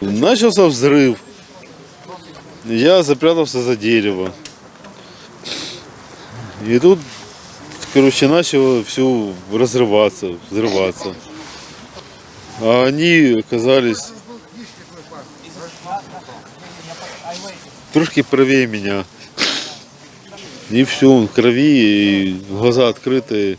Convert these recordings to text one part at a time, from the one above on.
Начался взрыв. Я запрятался за дерево. И тут, короче, начало все разрываться, взрываться. А они оказались трошки правее меня. И все, в крови, и глаза открытые.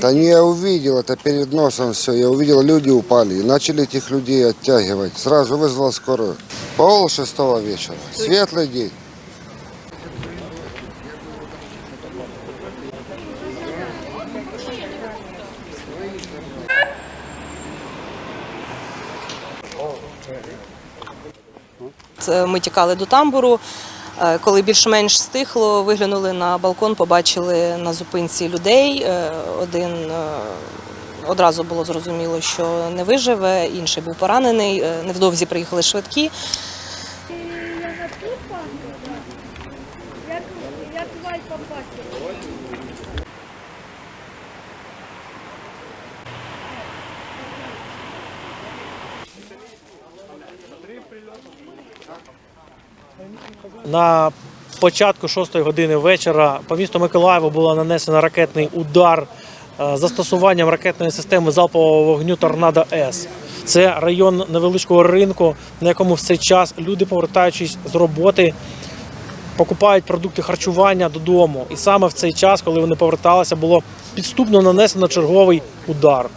Да не, я увидел, это перед носом все. Я увидел, люди упали. И начали этих людей оттягивать. Сразу вызвал скорую. Пол шестого вечера. Светлый день. Це Ми тікали до тамбуру. Е, Коли більш-менш стихло, виглянули на балкон, побачили на зупинці людей. Е, Один е, одразу було зрозуміло, що не виживе, інший був поранений. Невдовзі приїхали швидкі. На початку 6 години вечора по місту Миколаєву було нанесено ракетний удар е, застосуванням ракетної системи залпового вогню Торнадо С. Це район невеличкого ринку, на якому в цей час люди, повертаючись з роботи, покупають продукти харчування додому. І саме в цей час, коли вони поверталися, було підступно нанесено черговий удар.